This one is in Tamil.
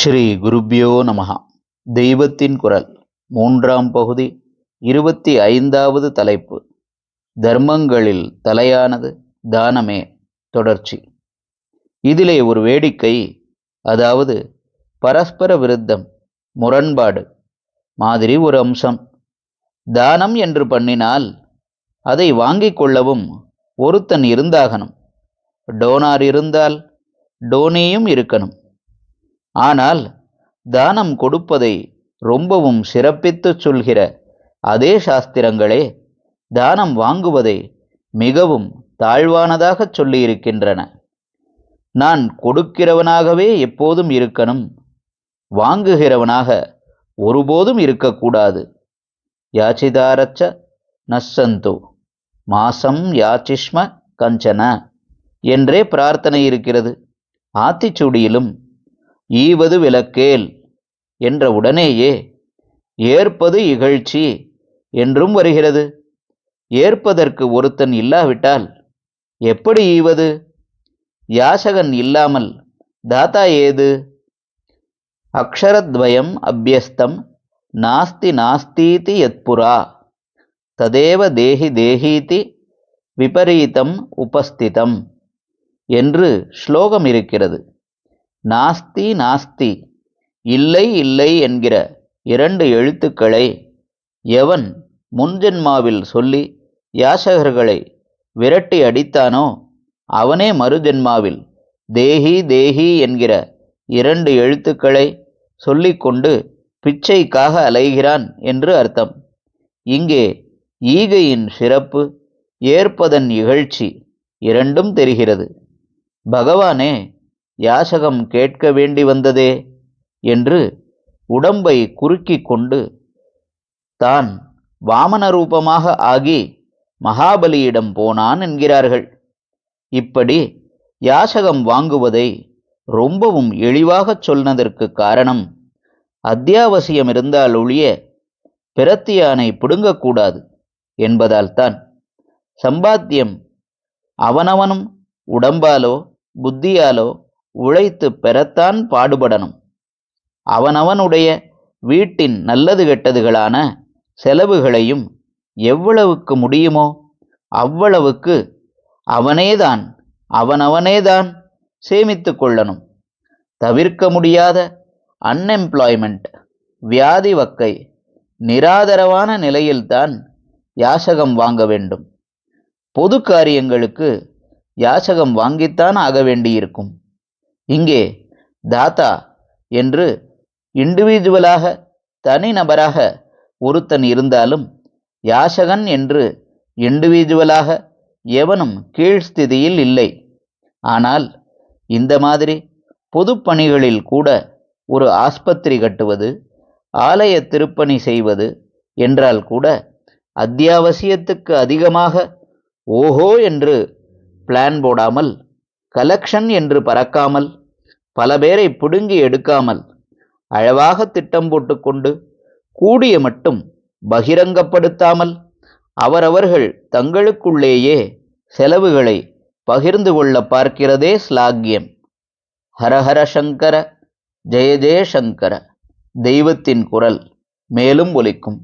ஸ்ரீ குருப்யோ நமஹா. தெய்வத்தின் குரல் மூன்றாம் பகுதி இருபத்தி ஐந்தாவது தலைப்பு. தர்மங்களில் தலையானது தானமே தொடர்ச்சி. இதிலே ஒரு வேடிக்கை அதாவது பரஸ்பர விருத்தம் முரண்பாடு மாதிரி ஒரு அம்சம். தானம் என்று பண்ணினால் அதை வாங்கிக் கொள்ளவும் ஒருத்தன் இருந்தாகணும். டோனார் இருந்தால் டோனியும் இருக்கணும். ஆனால் தானம் கொடுப்பதை ரொம்பவும் சிறப்பித்துச் சொல்கிற அதே சாஸ்திரங்களே தானம் வாங்குவதை மிகவும் தாழ்வானதாகச் சொல்லியிருக்கின்றன. நான் கொடுக்கிறவனாகவே எப்போதும் இருக்கணும் வாங்குகிறவனாக ஒருபோதும் இருக்கக்கூடாது. யாச்சிதாரச்ச நஸ்ஸந்தோ மாசம் யாச்சிஷ்ம கஞ்சன என்றே பிரார்த்தனை இருக்கிறது. ஆத்திச்சூடியிலும் ஈவது விலக்கேல் என்ற உடனேயே ஏற்பது இகழ்ச்சி என்றும் வருகிறது. ஏற்பதற்கு ஒருத்தன் இல்லாவிட்டால் எப்படி ஈவது? யாசகன் இல்லாமல் தாத்தா ஏது? அக்ஷரத்வயம் அபியஸ்தம் நாஸ்தி நாஸ்தீதி யத்புரா ததேவ தேஹி தேஹீதி விபரீதம் உபஸ்திதம் என்று ஸ்லோகம் இருக்கிறது. நாஸ்தி நாஸ்தி. இல்லை இல்லை என்கிற இரண்டு எழுத்துக்களை எவன் முன்ஜென்மாவில் சொல்லி யாசகர்களை விரட்டி அடித்தானோ அவனே மறுஜென்மாவில் தேஹி தேஹி என்கிற இரண்டு எழுத்துக்களை சொல்லிக்கொண்டு பிச்சைக்காக அலைகிறான் என்று அர்த்தம். இங்கே ஈகையின் சிறப்பு ஏற்பதன் இகழ்ச்சி இரண்டும் தெரிகிறது. பகவானே யாசகம் கேட்க வேண்டி வந்ததே என்று உடம்பை குறுக்கி கொண்டு தான் வாமன ரூபமாக ஆகி மகாபலியிடம் போனான் என்கிறார்கள். இப்படி யாசகம் வாங்குவதை ரொம்பவும் எளிவாகச் சொன்னதற்கு காரணம் அத்தியாவசியம் இருந்தால் ஒழிய பிரத்தியானை பிடுங்கக்கூடாது என்பதால்தான். சம்பாத்தியம் அவனவனும் உடம்பாலோ புத்தியாலோ உழைத்து பெறத்தான் பாடுபடணும். அவனவனுடைய வீட்டின் நல்லது கெட்டதுகளான செலவுகளையும் எவ்வளவுக்கு முடியுமோ அவ்வளவுக்கு அவனேதான் அவனவனேதான் சேமித்து கொள்ளணும். தவிர்க்க முடியாத அன்எம்ப்ளாய்மெண்ட் வியாதி வக்கை நிராதரவான நிலையில்தான் யாசகம் வாங்க வேண்டும். பொது காரியங்களுக்கு யாசகம் வாங்கித்தான் ஆக வேண்டியிருக்கும். இங்கே தாத்தா என்று இண்டிவிஜுவலாக தனிநபராக ஒருத்தன் இருந்தாலும் யாசகன் என்று இண்டிவிஜுவலாக எவனும் கீழ்ஸ்திதியில் இல்லை. ஆனால் இந்த மாதிரி பொதுப்பணிகளில் கூட ஒரு ஆஸ்பத்திரி கட்டுவது ஆலய திருப்பணி செய்வது என்றால் கூட அத்தியாவசியத்துக்கு அதிகமாக ஓஹோ என்று பிளான் போடாமல் கலெக்ஷன் என்று பறக்காமல் பல பேரை பிடுங்கி எடுக்காமல் அழவாக திட்டம் போட்டுக்கொண்டு கூடிய மட்டும் பகிரங்கப்படுத்தாமல் அவரவர்கள் தங்களுக்குள்ளேயே செலவுகளை பகிர்ந்து கொள்ள பார்க்கிறதே ஸ்லாகியம் ஹரஹர சங்கர ஜெய ஜெயசங்கர தெய்வத்தின் குரல் மேலும் ஒலிக்கும்.